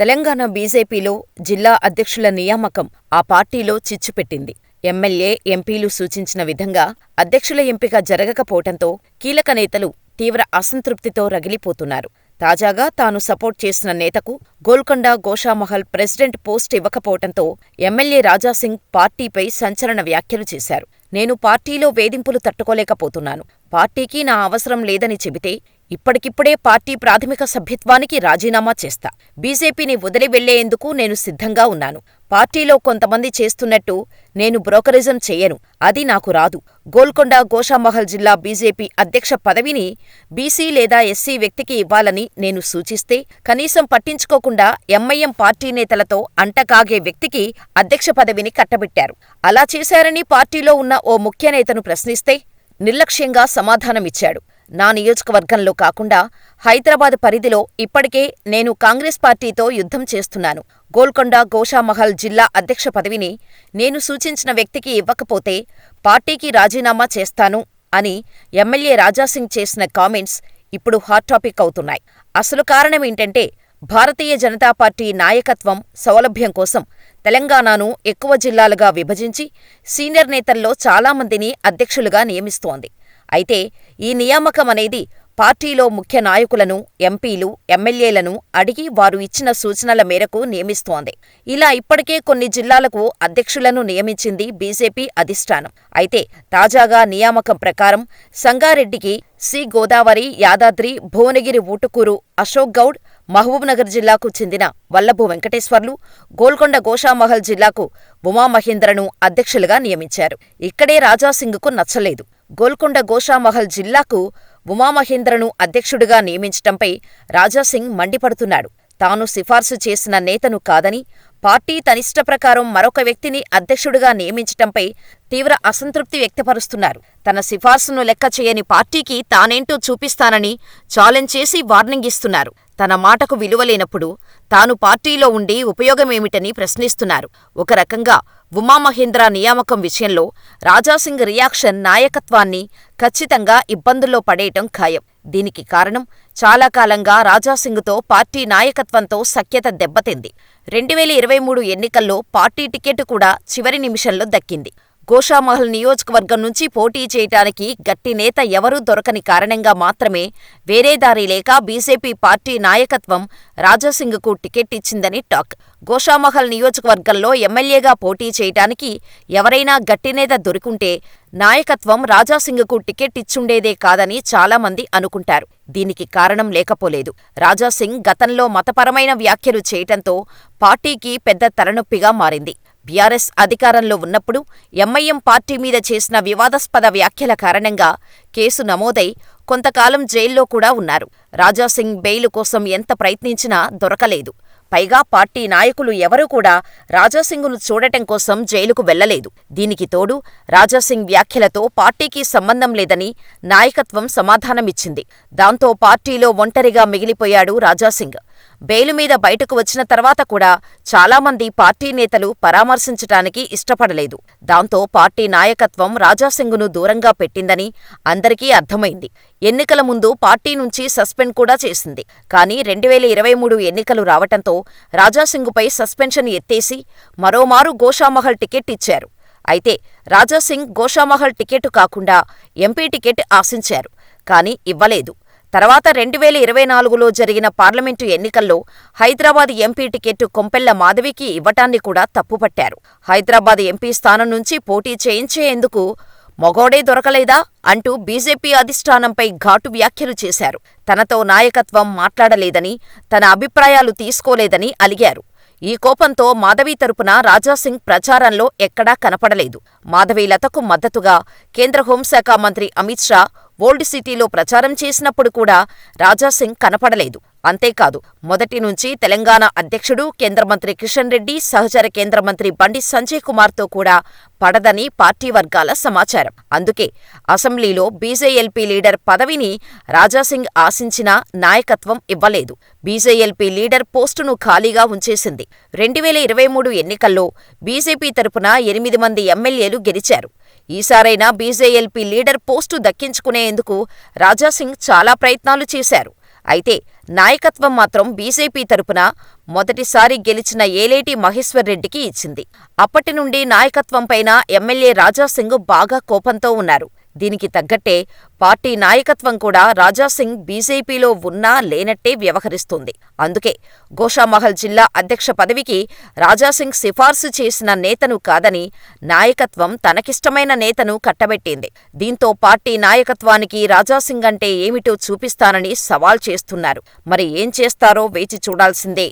తెలంగాణ బీజేపీలో జిల్లా అధ్యక్షుల నియామకం ఆ పార్టీలో చిచ్చుపెట్టింది. ఎమ్మెల్యే, ఎంపీలు సూచించిన విధంగా అధ్యక్షుల ఎంపిక జరగకపోవటంతో కీలక నేతలు తీవ్ర అసంతృప్తితో రగిలిపోతున్నారు. తాజాగా తాను సపోర్ట్ చేసిన నేతకు గోల్కొండ గోషామహల్ ప్రెసిడెంట్ పోస్ట్ ఇవ్వకపోవటంతో ఎమ్మెల్యే రాజాసింగ్ పార్టీపై సంచలన వ్యాఖ్యలు చేశారు. నేను పార్టీలో వేధింపులు తట్టుకోలేకపోతున్నాను. పార్టీకి నా అవసరం లేదని చెబితే ఇప్పటికిప్పుడే పార్టీ ప్రాథమిక సభ్యత్వానికి రాజీనామా చేస్తా. బీజేపీని వదిలి వెళ్ళేందుకు నేను సిద్ధంగా ఉన్నాను. పార్టీలో కొంతమంది చేస్తున్నట్టు నేను బ్రోకరిజం చెయ్యను. అది నాకు రాదు. గోల్కొండ గోషామహల్ జిల్లా బీజేపీ అధ్యక్ష పదవిని బీసీ లేదా ఎస్సీ వ్యక్తికి ఇవ్వాలని నేను సూచిస్తే కనీసం పట్టించుకోకుండా ఎంఐఎం పార్టీ నేతలతో అంటకాగే వ్యక్తికి అధ్యక్ష పదవిని కట్టబెట్టారు. అలా చేశారని పార్టీలో ఉన్న ఓ ముఖ్య నేతను ప్రశ్నిస్తే నిర్లక్ష్యంగా సమాధానమిచ్చాడు. నా నియోజకవర్గంలో కాకుండా హైదరాబాద్ పరిధిలో ఇప్పటికే నేను కాంగ్రెస్ పార్టీతో యుద్ధం చేస్తున్నాను. గోల్కొండ గోషామహల్ జిల్లా అధ్యక్ష పదవిని నేను సూచించిన వ్యక్తికి ఇవ్వకపోతే పార్టీకి రాజీనామా చేస్తాను అని ఎమ్మెల్యే రాజాసింగ్ చేసిన కామెంట్స్ ఇప్పుడు హాట్ టాపిక్ అవుతున్నాయి. అసలు కారణమేంటంటే భారతీయ జనతా పార్టీ నాయకత్వం సౌలభ్యం కోసం తెలంగాణను ఎక్కువ జిల్లాలుగా విభజించి సీనియర్ నేతల్లో చాలామందిని అధ్యక్షులుగా నియమిస్తోంది. అయితే ఈ నియామకమనేది పార్టీలో ముఖ్య నాయకులను, ఎంపీలు, ఎమ్మెల్యేలను అడిగి వారు ఇచ్చిన సూచనల మేరకు నియమిస్తోంది. ఇలా ఇప్పటికే కొన్ని జిల్లాలకు అధ్యక్షులను నియమించింది బీజేపీ అధిష్టానం. అయితే తాజాగా నియామకం ప్రకారం సంగారెడ్డికి సి. గోదావరి, యాదాద్రి, భువనగిరి ఊటుకూరు అశోక్ గౌడ్, మహబూబ్నగర్ జిల్లాకు చెందిన వల్లభు వెంకటేశ్వర్లు, గోల్కొండ గోషామహల్ జిల్లాకు ఉమామహేంద్రను అధ్యక్షులుగా నియమించారు. ఇక్కడే రాజాసింగ్కు నచ్చలేదు. గోల్కొండ గోషామహల్ జిల్లాకు ఉమామహేంద్రను అధ్యక్షుడిగా నియమించటంపై రాజాసింగ్ మండిపడుతున్నాడు. తాను సిఫార్సు చేసిన నేతను కాదని, పార్టీ తనిష్ట ప్రకారం మరొక వ్యక్తిని అధ్యక్షుడిగా నియమించటంపై తీవ్ర అసంతృప్తి వ్యక్తపరుస్తున్నారు. తన సిఫార్సును లెక్క చేయని పార్టీకి తానేంటో చూపిస్తానని ఛాలెంజ్ చేసి వార్నింగ్ ఇస్తున్నారు. తన మాటకు విలువలేనప్పుడు తాను పార్టీలో ఉండి ఉపయోగమేమిటని ప్రశ్నిస్తున్నారు. ఒక రకంగా ఉమామహేంద్ర నియామకం విషయంలో రాజాసింగ్ రియాక్షన్ నాయకత్వాన్ని ఖచ్చితంగా ఇబ్బందుల్లో పడేయటం ఖాయం. దీనికి కారణం చాలా కాలంగా రాజాసింగ్తో పార్టీ నాయకత్వంతో సఖ్యత దెబ్బతింది. రెండువేల ఇరవై మూడు ఎన్నికల్లో పార్టీ టికెట్ కూడా చివరి నిమిషంలో దక్కింది. గోషామహల్ నియోజకవర్గం నుంచి పోటీ చేయటానికి గట్టి నేత ఎవరూ దొరకని కారణంగా మాత్రమే వేరే దారి లేక బీజేపీ పార్టీ నాయకత్వం రాజాసింగ్కు టికెట్ ఇచ్చిందని టాక్. గోషామహల్ నియోజకవర్గంలో ఎమ్మెల్యేగా పోటీ చేయటానికి ఎవరైనా గట్టినేత దొరికుంటే నాయకత్వం రాజాసింగ్కు టికెట్ ఇచ్చుండేదే కాదని చాలామంది అనుకుంటారు. దీనికి కారణం లేకపోలేదు. రాజాసింగ్ గతంలో మతపరమైన వ్యాఖ్యలు చేయటంతో పార్టీకి పెద్ద తలనొప్పిగా మారింది. బీఆర్ఎస్ అధికారంలో ఉన్నప్పుడు ఎంఐఎం పార్టీ మీద చేసిన వివాదాస్పద వ్యాఖ్యల కారణంగా కేసు నమోదై కొంతకాలం జైల్లో కూడా ఉన్నారు. రాజాసింగ్ బెయిలు కోసం ఎంత ప్రయత్నించినా దొరకలేదు. పైగా పార్టీ నాయకులు ఎవరూ కూడా రాజాసింగ్ను చూడటం కోసం జైలుకు వెళ్ళలేదు. దీనికి తోడు రాజాసింగ్ వ్యాఖ్యలతో పార్టీకి సంబంధం లేదని నాయకత్వం సమాధానమిచ్చింది. దాంతో పార్టీలో ఒంటరిగా మిగిలిపోయాడు రాజాసింగ్. బెయిలు మీద బయటకు వచ్చిన తర్వాత కూడా చాలామంది పార్టీ నేతలు పరామర్శించటానికి ఇష్టపడలేదు. దాంతో పార్టీ నాయకత్వం రాజాసింగ్ను దూరంగా పెట్టిందని అందరికీ అర్థమైంది. ఎన్నికల ముందు పార్టీ నుంచి సస్పెండ్ కూడా చేసింది. కానీ రెండువేల ఇరవై మూడు ఎన్నికలు రావటంతో రాజాసింగ్పై సస్పెన్షన్ ఎత్తేసి మరోమారు గోషామహల్ టికెట్ ఇచ్చారు. అయితే రాజాసింగ్ గోషామహల్ టికెట్ కాకుండా ఎంపీ టికెట్ ఆశించారు. కానీ ఇవ్వలేదు. తర్వాత రెండువేల ఇరవై నాలుగులో జరిగిన పార్లమెంటు ఎన్నికల్లో హైదరాబాద్ ఎంపీ టికెట్టు కొంపెల్ల మాధవికి ఇవ్వటాన్ని కూడా తప్పుపట్టారు. హైదరాబాద్ ఎంపీ స్థానం నుంచి పోటీ చేయించేందుకు మొగోడే దొరకలేదా అంటూ బీజేపీ అధిష్టానంపై ఘాటు వ్యాఖ్యలు చేశారు. తనతో నాయకత్వం మాట్లాడలేదని, తన అభిప్రాయాలు తీసుకోలేదని అలిగారు. ఈ కోపంతో మాధవి తరపున రాజాసింగ్ ప్రచారంలో ఎక్కడా కనపడలేదు. మాధవీలతకు మద్దతుగా కేంద్ర హోంశాఖ మంత్రి అమిత్ షా ఓల్డ్ సిటీలో ప్రచారం చేసినప్పుడు కూడా రాజాసింగ్ కనపడలేదు. అంతేకాదు మొదటి నుంచి తెలంగాణ అధ్యక్షుడు, కేంద్ర మంత్రి కిషన్ రెడ్డి, సహచర కేంద్ర మంత్రి బండి సంజయ్ కుమార్తో కూడా పడదని పార్టీ వర్గాల సమాచారం. అందుకే అసెంబ్లీలో బీజేఎల్పీ లీడర్ పదవిని రాజాసింగ్ ఆశించినా నాయకత్వం ఇవ్వలేదు. బీజేఎల్పీ లీడర్ పోస్టును ఖాళీగా ఉంచేసింది. రెండువేల ఇరవై మూడు ఎన్నికల్లో బీజేపీ తరపున ఎనిమిది మంది ఎమ్మెల్యేలు గెలిచారు. ఈసారైనా బీజేఎల్పీ లీడర్ పోస్టు దక్కించుకునేందుకు రాజాసింగ్ చాలా ప్రయత్నాలు చేశారు. అయితే నాయకత్వం మాత్రం బీజేపీ తరపున మొదటిసారి గెలిచిన ఏలేటి మహేశ్వర్ రెడ్డికి ఇచ్చింది. అప్పటి నుండి నాయకత్వంపైన ఎమ్మెల్యే రాజాసింగ్ బాగా కోపంతో ఉన్నారు. దీనికి తగ్గట్టే పార్టీ నాయకత్వం కూడా రాజాసింగ్ బీజేపీలో ఉన్నా లేనట్టే వ్యవహరిస్తుంది అందుకే గోషామహల్ జిల్లా అధ్యక్ష పదవికి రాజాసింగ్ సిఫార్సు చేసిన నేతను కాదని నాయకత్వం తనకిష్టమైన నేతను కట్టబెట్టింది. దీంతో పార్టీ నాయకత్వానికి రాజాసింగ్ అంటే ఏమిటో చూపిస్తానని సవాల్ చేస్తున్నారు. మరి ఏం చేస్తారో వేచి చూడాల్సిందే.